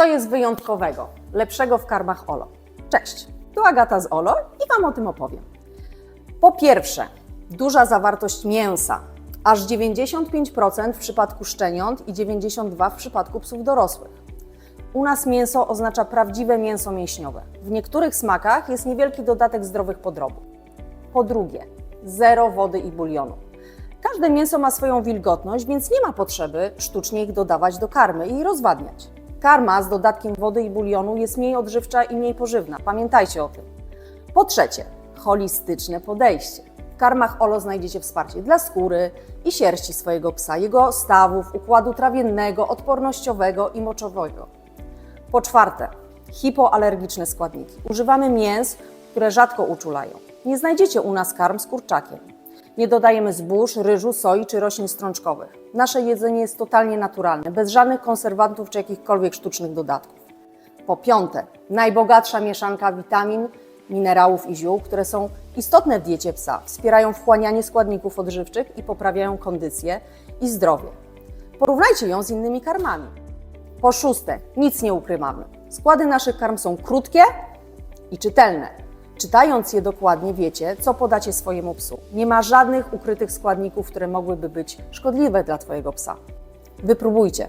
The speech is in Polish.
Co jest wyjątkowego, lepszego w karmach Olo? Cześć, tu Agata z Olo i Wam o tym opowiem. Po pierwsze, duża zawartość mięsa, aż 95% w przypadku szczeniąt i 92% w przypadku psów dorosłych. U nas mięso oznacza prawdziwe mięso mięśniowe. W niektórych smakach jest niewielki dodatek zdrowych podrobów. Po drugie, zero wody i bulionu. Każde mięso ma swoją wilgotność, więc nie ma potrzeby sztucznie ich dodawać do karmy i rozwadniać. Karma z dodatkiem wody i bulionu jest mniej odżywcza i mniej pożywna. Pamiętajcie o tym. Po trzecie, holistyczne podejście. W karmach OLO znajdziecie wsparcie dla skóry i sierści swojego psa, jego stawów, układu trawiennego, odpornościowego i moczowego. Po czwarte, hipoalergiczne składniki. Używamy mięs, które rzadko uczulają. Nie znajdziecie u nas karm z kurczakiem. Nie dodajemy zbóż, ryżu, soi czy roślin strączkowych. Nasze jedzenie jest totalnie naturalne, bez żadnych konserwantów czy jakichkolwiek sztucznych dodatków. Po piąte, najbogatsza mieszanka witamin, minerałów i ziół, które są istotne w diecie psa, wspierają wchłanianie składników odżywczych i poprawiają kondycję i zdrowie. Porównajcie ją z innymi karmami. Po szóste, nic nie ukrywamy. Składy naszych karm są krótkie i czytelne. Czytając je dokładnie, wiecie, co podacie swojemu psu. Nie ma żadnych ukrytych składników, które mogłyby być szkodliwe dla Twojego psa. Wypróbujcie.